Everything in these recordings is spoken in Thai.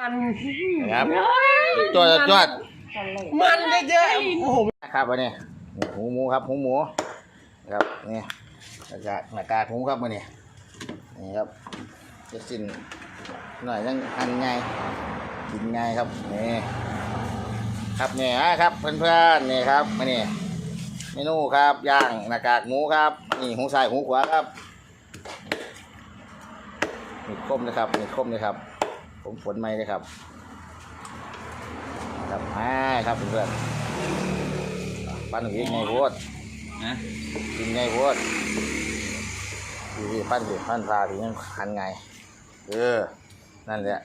มันนะครับ จวดจวดมันเยอะๆโอ้โหครับวันนี้หูหมูครับหูหมูครับนี่หน้ากากหน้ากากหมูครับวันนี้นี่ครับจะสิ้นหน่อยยังหั่นไงกินไงครับนี่ครับนี่อะครับเพื่อนๆนี่ครับมานี่เมนูครับย่างหน้ากากหมูครับนี่หูซ้ายหูขวาครับมีดคมนะครับมีดคมเลยครับ ผมฝนไหมเลยครับ ครับอ่าครับเพื่อนๆปั้นกินไงพูดนะกินไงพูดดีดีปั้นสิปั้นปลาถึงยังหันไง เออ นั่นแหละ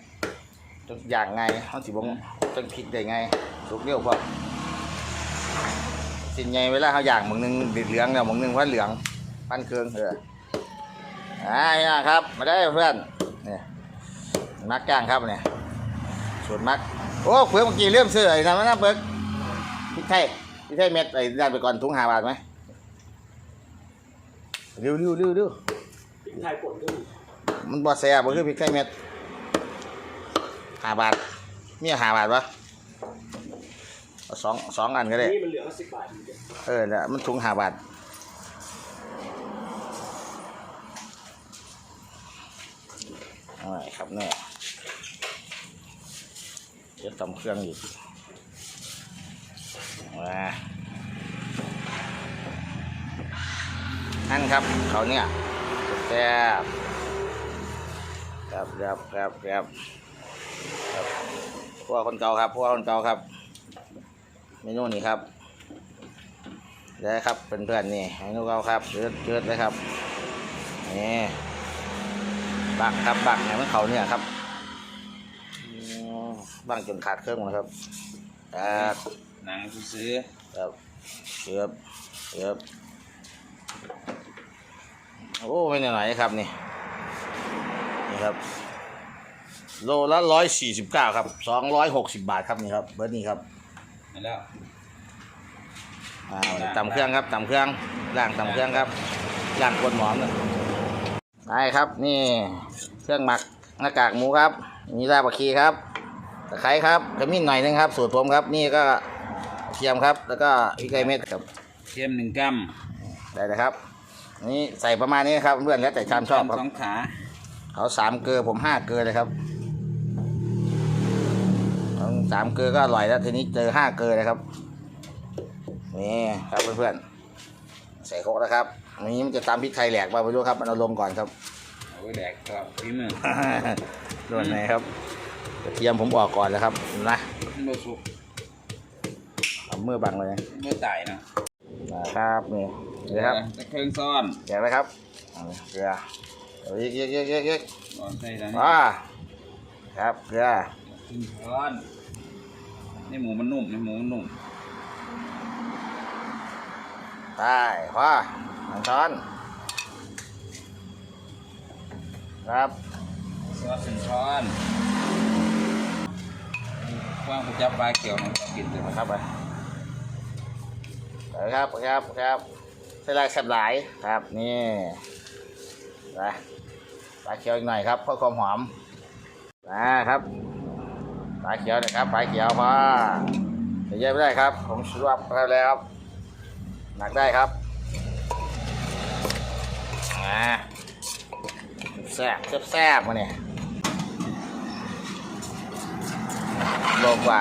จักอย่างไงเขาสิบงจังพริกได้ไงสุกเรียวพอสินไงเวลาเขาอย่างมึงหนึงดิดเหลืองแล้วมึงหนึงพันเหลือง ปั้นเครื่องเอออ่านี่นะครับ มาได้เพื่อนเนี่ย มักจ้างครับเนี่ยส่วนมัก โอ้เพื่อนเมื่อกี้เริ่มซื้อไอ้นั่นนะเบิกพริกไทยพริกไทยเม็ดไอ้ด้านไปก่อนถุงห้าบาทไหมเร็วเร็วเร็วเร็วไทยป่นด้วยมันบอแซ่บบ่คือพริกไทยเม็ดห้าบาทมีห้าบาทปะเอาสองสองอันก็ได้นี่มันเหลือสิบบาทเดียวเออเนี่ยมันถุงห้าบาทเอาไว้ครับเนี่ย เดี๋ยวตำเครื่องอีกมานั่นครับเขาเนี่ยแซ่บครับครับครับครับครับพวกคนเก่าครับพวกคนเก่าครับเมนูนี้ครับได้ครับเพื่อนๆนี่เมนูเก่าครับเจือดเจือดเลยครับนี่บักครับบักเนี่ยมันเขาเนี่ยครับ มบังจนขาดเครื่องหมดครับครับหนังซื้อครับเชือบเชือบโอ้ไม่ไหนๆครับนี่นี่ครับโลละร้อยสี่สิบเก้าครับสองร้อยหกสิบบาทครับนี่ครับเบิร์ดนี่ครับมาแล้วอ่าตำเครื่องครับตำเครื่องล่างตำเครื่องครับล่างกวนหมอมเลยได้ครับนี่เครื่องหมักหน้ากากหมูครับมีรากผักชีครับ ตะไคร้ครับขมิ้นหน่อยนึงครับ สูตรผมครับ นี่ก็เทียมครับ แล้วก็พริกไทยเม็ดครับเทียมหนึ่งกัมได้เลยครับนี่ใส่ประมาณนี้นะครับเพื่อนแล้วแต่ชามชอบครับสองขาเขาสามเกลือผมห้าเกลือเลยครับของสามเกลือก็อร่อยแล้วทีนี้เจอห้าเกลือเลยครับนี่ครับเพื่อนๆใส่โคกนะครับอันนี้มันจะตามพริกไทยแหลกมาไม่รู้ครับมันเอาลงก่อนครับเอาไว้แดกกับฝีมือด่วนไหนครับ กระเทียมผมออกก่อนแล้วครับนะมันบ่สุกเอามือบังเลยมันบ่ตายเนาะนะครับนี่นี่ครับตะเครื่องซ่อนแกะไว้ครับเอาเกลือเอาเยอะๆเยอะๆเยอะๆเยอะซ่อนใส่แล้วๆนี่อ่าครับเกลือขึ้นช้อนนี่หมูมันนุ่มนี่หมูมันนุ่มไปพ่อหนึ่งช้อน ครับซอสหนึ่งช้อน ว่างผู้จับปลาเกี่ยวนะกินเลยครับไปไปครับครับครับใส่ลายแซ่บหลายครับนี่ไปปลาเขียวอีกหน่อยครับเพื่อความหอมนะครับปลาเขียวนะครับปลาเขียวพอเยวเยอะไม่ได้ครับผมชุบครับแล้วครับหนักได้ครับอ่าแซ่บแซ่บแซ่บมาเนี่ย โลกว่า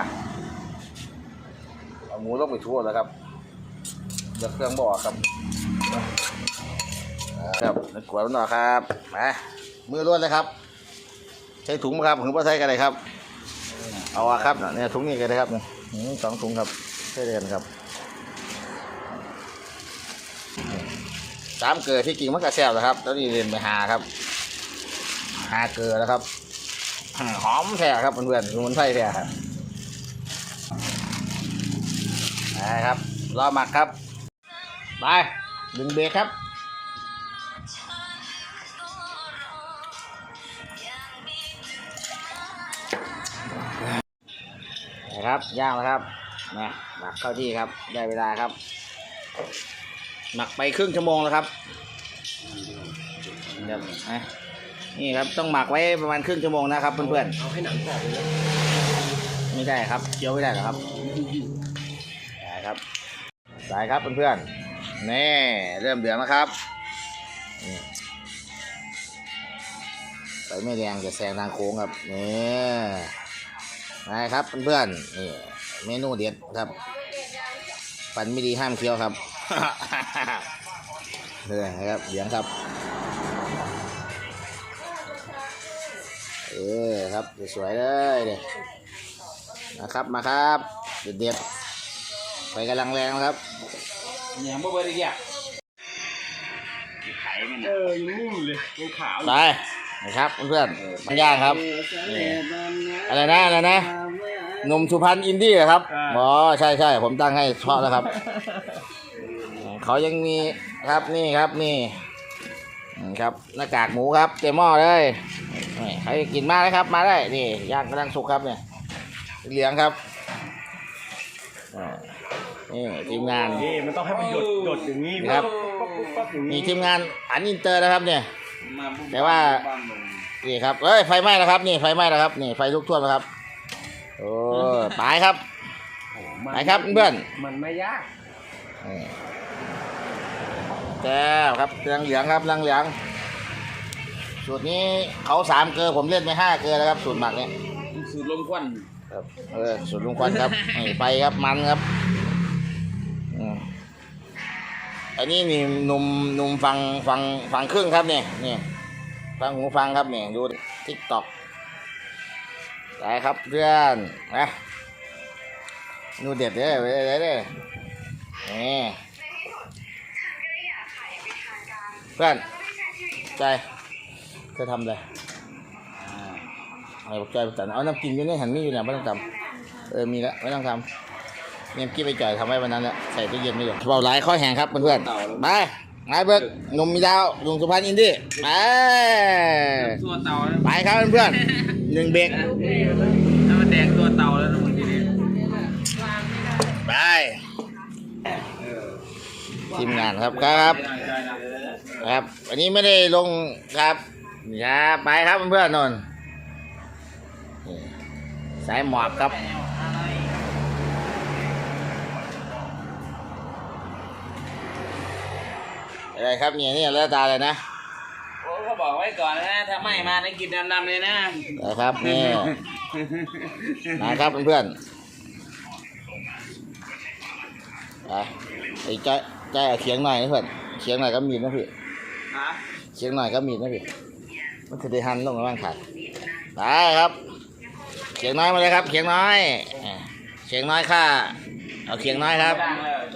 เอาหมูลงไปทั่วแล้วครับเดี๋ยวเครื่องบออกครับครับนึกกวดมันหน่อยครับมามือล้วนเลยครับ ใช้ถุงครับถึงว่าใช้กันเลยครับ เอาอะครับเนี่ยถุงนี้กันเลยครับสองถุงครับใช้เดือนครับสามเกลือที่กิ่งมันกระแซวแล้วครับ แล้วนี่เรียนไปหาครับ หาเกลือแล้วครับ หอมแท้ครับเพื่อนๆมุนไพรแท้ครับ นะครับรอหมักครับ ไป ดึงเบรกครับ นะครับย่างแล้วครับนะหมักเข้าที่ครับ ได้เวลาครับ หมักไปครึ่งชั่วโมงแล้วครับเดี๋ยวนะนี่ครับต้องหมักไว้ประมาณครึ่งชั่วโมงนะครับเพื่อนเอาให้หนังกรอบเลยนะๆไม่ได้ครับเคี้ยวไม่ได้หรอกครับได้ ครับได้ครับเพื่อนๆนี่เริ่มเดือดแล้วครับไฟไม่แดงจะแซงทางโค้งครับนี่นะครับเพื่อนๆนี่เมนูเด็ดครับฟันไม่ดีห้ามเคี้ยวครับเออนะครับเหลืองครับ เออครับสวยเลยเนี่ยนะครับมาครับ เด็ดๆ ไปกำลังแรงนะครับยังบ่เบิดอีกอะไข่มันเออยังนิ่งอยู่เลยยังขาวอยู่ไปนะครับเพื่อนๆมันย่างครับนี่อะไรนะอะไรนะหนุ่มสุพรรณอินดี้เหรอครับอ๋อใช่ใช่ผมตั้งให้เพราะแล้วครับ เขายังมีครับนี่ครับนี่อืมครับหน้ากากหมูครับเต็มหม้อเลยนี่ใครกินมาเลยครับ มาได้นี่ย่างกำลังสุกครับเนี่ยเหลืองครับอ่า นี่ทีมงาน นี่มันต้องให้มันหยดหยดอย่างนี้ครับ ปั๊บปุ๊บปั๊บอย่างนี่นี้ทีมงานอันอินเตอร์นะครับเนี่ยมาปุ๊บแต่ว่าบ้งลงนี่ครับเอ้ยไฟไหม้แล้วครับ นี่ไฟไหม้แล้วครับนี่ไฟลุกท่วมแล้วครับโอ้ตายครับ โอ้มันไปครับเพื่อน มันไม่ยากนี่แก้วครับเรืองเหลืองครับเรืองเหลืองสูตรนี้เขาสามเกลือผมเล่นไปห้าเกลือแล้วครับสูตรหมักเนี่ย สูตรลมควัน ครับเออสูตรลุงควันครับนี่ไฟครับมันครับ อันนี้นี่หนุ่มหนุ่มฟังฟังฟังครึ่งครับเนี่ยนี่ฟังหูฟังครับเนี่ยดูทิกตอกได้ครับเพื่อนนะนูเด็ดเด้อเด้อเด้อเด้อนี่เพื่อนใจจะทำอะไรอ่าอะไรบอกใจไปตัดเอาน้ำกินอยู่ในหันมีอยู่เนี่ยไม่ต้องทำเออมีแล้วไม่ต้องทำ เนี่ยกี้ไปจ่อยทำไว้วันนั้นแหละใส่ตู้เย็นไม่อยู่เบาหลายข้อแห้งครับเพื่อนๆไปนายเบิกหนุ่มมีดาวลุงสุพรรณอินดี้ไปตัวเต่าแล้วไปครับเพื่อนๆหนึ่งเบรกถ้ามันแดงตัวเต่าแล้วนะมึงทีนี้ไปทีมงานครับครับได้ได้ได้ครับวันนี้ไม่ได้ลงครับนี่ครับไปครับเพื่อนๆนนท์นี่สายหมอบครับ อะไรครับเนี่ยนี่แล้วตาเลยนะโอ้เขาบอกไว้ก่อนนะถ้าไม่มาได้กินดำๆเลยนะนะครับนี่นะครับเพื่อนๆไปไอ้ใจใจเอาเขียงหน่อยนะเพื่อนเขียงหน่อยก็มีดนะพี่ฮะเขียงหน่อยก็มีดนะพี่มันจะได้หันลงระหว่างขาดได้ครับเขียงน้อยมาเลยครับ เขียงน้อยอ่าเขียงน้อยค่าเอาเขียงน้อยครับ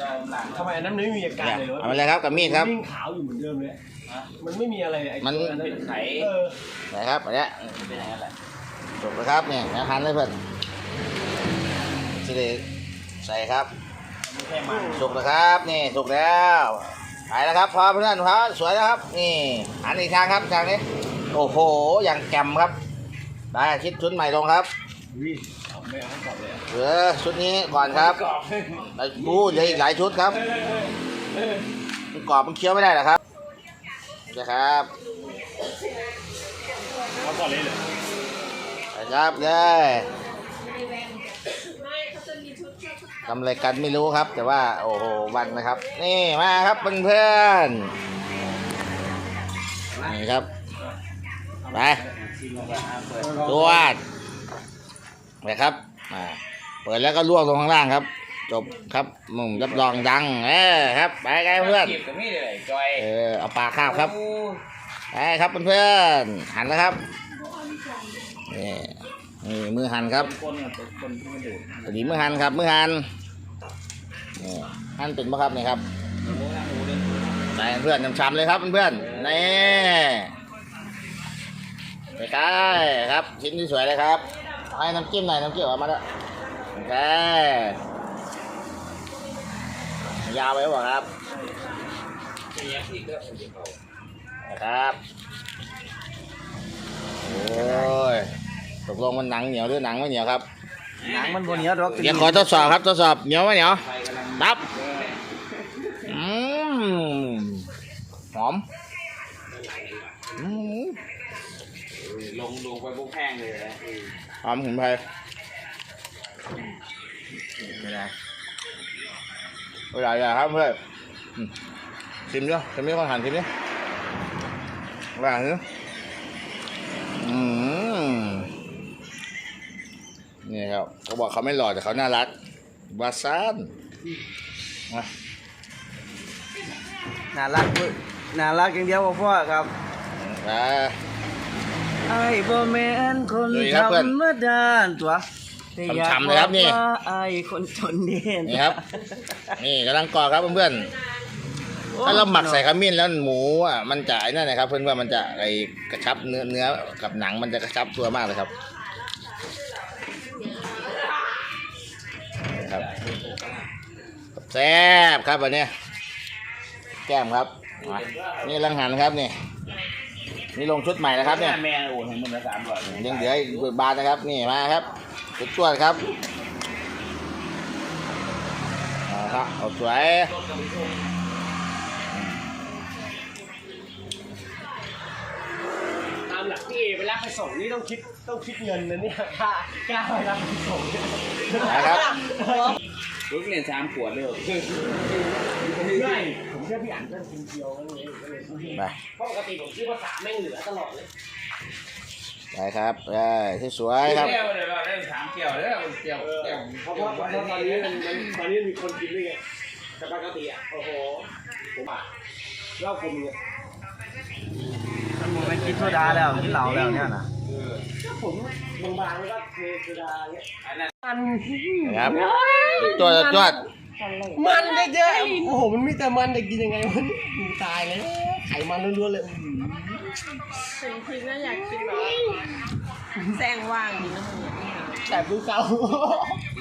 ล้างแล้วจะล้างทำไมอันนั้นไม่มีอาการเลยเหรอเอามาเลยครับกับมีดครับนิ่งขาวอยู่เหมือนเดิมเลยมันไม่มีอะไรไอ้มัน ตัวอัเป็นไข่เออนะครับอันเนี้ยเป็นอย่างนั้นแหละจบแล้วครับเนี่ยนะหันเลยเพื่อนจะได้ใส่ครับไม่ใช่มันสุกแล้วครับนี่สุกแล้วไปแล้วครับพอเพื่อนครับสวยแล้วครับ นี่ อันอีกทางครับทางนี้ โอ้โหอย่างแจ่มครับได้คิดชุดใหม่ลงครับ วิเอา ไม่เอาให้กรอบเลยอะเหลือชุดนี้ก่อนครับกรอบดูเหลืออีกหลายชุดครับมันกรอบมันเคี้ยวไม่ได้หรอครับนะครับเอาก่อนเลยเหรอนะครับเลยทำอะไรกันไม่รู้ครับ แต่ว่าโอ้โหวันนะครับ นี่มาครับเพื่อนๆนี่ครับไปตัวด นะครับอ่าเปิดแล้วก็ล่วงลงข้างล่างครับ จบครับมุมรับรองดังเออครับไปกันเพื่อนจีบกับมีดเลยจอยเออเอาปลาคาบครับไปครับเพื่อนๆหันแล้วครับนี่นี่มือหันครับคนกับคนที่มันดูดอันนี้มือหันครับมือหันนี่หันเป็นปะครับนี่ครับโอ้โหหน้าหมูเลยใส่เพื่อนๆช้ำๆเลยครับเพื่อนๆนี่ไปใกล้ครับชิ้นที่สวยเลยครับ เอาให้น้ำจิ้มหน่อยน้ำจิ้มออกมาแล้วโอเคยาวไปบ่ครับมีอย่างที่ก็นะครับโอ้ยตกลงมันหนังเหนียวหรือหนังไม่เหนียวครับหนังมันบนนี้หรอกเดี๋ยวขอทดสอบครับทดสอบเหนียวไหมเหนียวไฟกำ ลังตับอืมหอมอืมหอมสมุนไพรไม่ได้ไม่ได้เลยครับเพื่อนอืมชิมด้วยชิมด้วยคนหันชิมด้วยว่าเนื้ออืมนี่ครับเขาบอกเขาไม่หล่อแต่เขาน่ารักวาซานมาน่ารักมึน่ารักอย่างเดียวพ่อครับอ่า ไอ้บ่แม่นคนสวัสดีครับเพื่อนธรรมดาตัวแต่อยากช้ำๆเลยครับนี่ อกว่าไอ้คนจนเด่นนี่ครับ นี่กำลังกรอกครับเพื่อนๆถ้าเราหมักใส่ขมิ้นแล้วหมูอะมันจะไอ้นั่นนะครับ เพื่อนว่ามันจะไอ้กระชับเนื้อเนื้อกับหนังมันจะกระชับตัวมากเลยครับครับแซ่บครับวันนี้แก้มครับมานี่ลังหันครับนี่ นี่ลงชุดใหม่นะครับเนี่ยแม่โอนให้มึงละสามร้อยยังเหลืออีกบาทนะครับนี่มาครับจุดจวดครับเอาครับเอาสวยตามหลักพี่เอไปรับไปส่งนี่ต้องคิดต้องคิดเงินนะเนี่ยค่าค่าไปรับไปส่งเนี่ยนะครับ ลูกเรียนสามขวดเลยใช่ผมเชื่อพี่อันก็กินเดียวนั่นเองก็เลยซื้อที่ไปเพราะปกติผมซื้อภาษาแม่งเหลือตลอดเลยไปครับได้ที่สวยครับแก้วเลยเราได้สามแก้วแล้วแก้วแก้วเพราะว่าเพราะว่าตอนนี้มันมันตอนนี้มีคนกินด้วยไงแต่ปกติอะโอ้โหผมอะเหล้าผมเนี่ยมันหมดไปกินโซดาแล้วกินเหล้าแล้วเนี่ยนะผมบางๆแล้วก็เทโซดาเนี่ยอันนั้น มันนะครับจวดจวดมันเยอะๆโอ้โห มันมีแต่มันแต่กินยังไงมันตายเลยไขมันล้วนๆเลยถึงทีก็อยากกินแบบแซงว่างดีนะมึงเนี่ยแต่ดูเก่า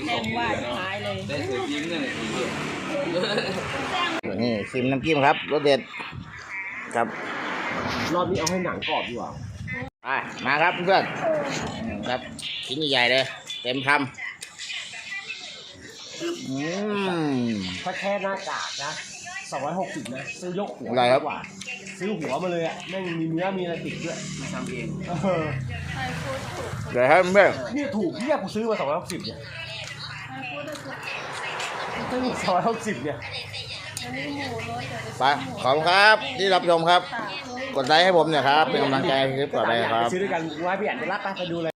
แซงว่างท้ายเลยได้สืบยิ้มเลยทีเดียวนี่ชิมน้ำจิ้มครับรสเด็ดครับรอบนี้เอาให้หนังกรอบดีกว่าไปมาครับเพื่อนครับชิ้นใหญ่ๆเลย เต็มคำ อืม ถ้าแค่หน้ากากนะ260นะ ซื้อยกหัวอะไรครับ ดีกว่า ซื้อหัวมาเลยอะแม่งมีเนื้อมีอะไรติดด้วยทำเองเออเดี๋ยวให้เพื่อนเนี่ยถูกเนี่ยกูซื้อมา260เนี่ยซื้อ260เนี่ยไปขอบคุณครับ ที่รับชมครับกดไลค์ให้ผมหน่อยครับ เป็นกำลังใจให้คลิปต่อไปครับ ซื้อด้วยกันกูให้พี่อันไปรับไปไปดูเลย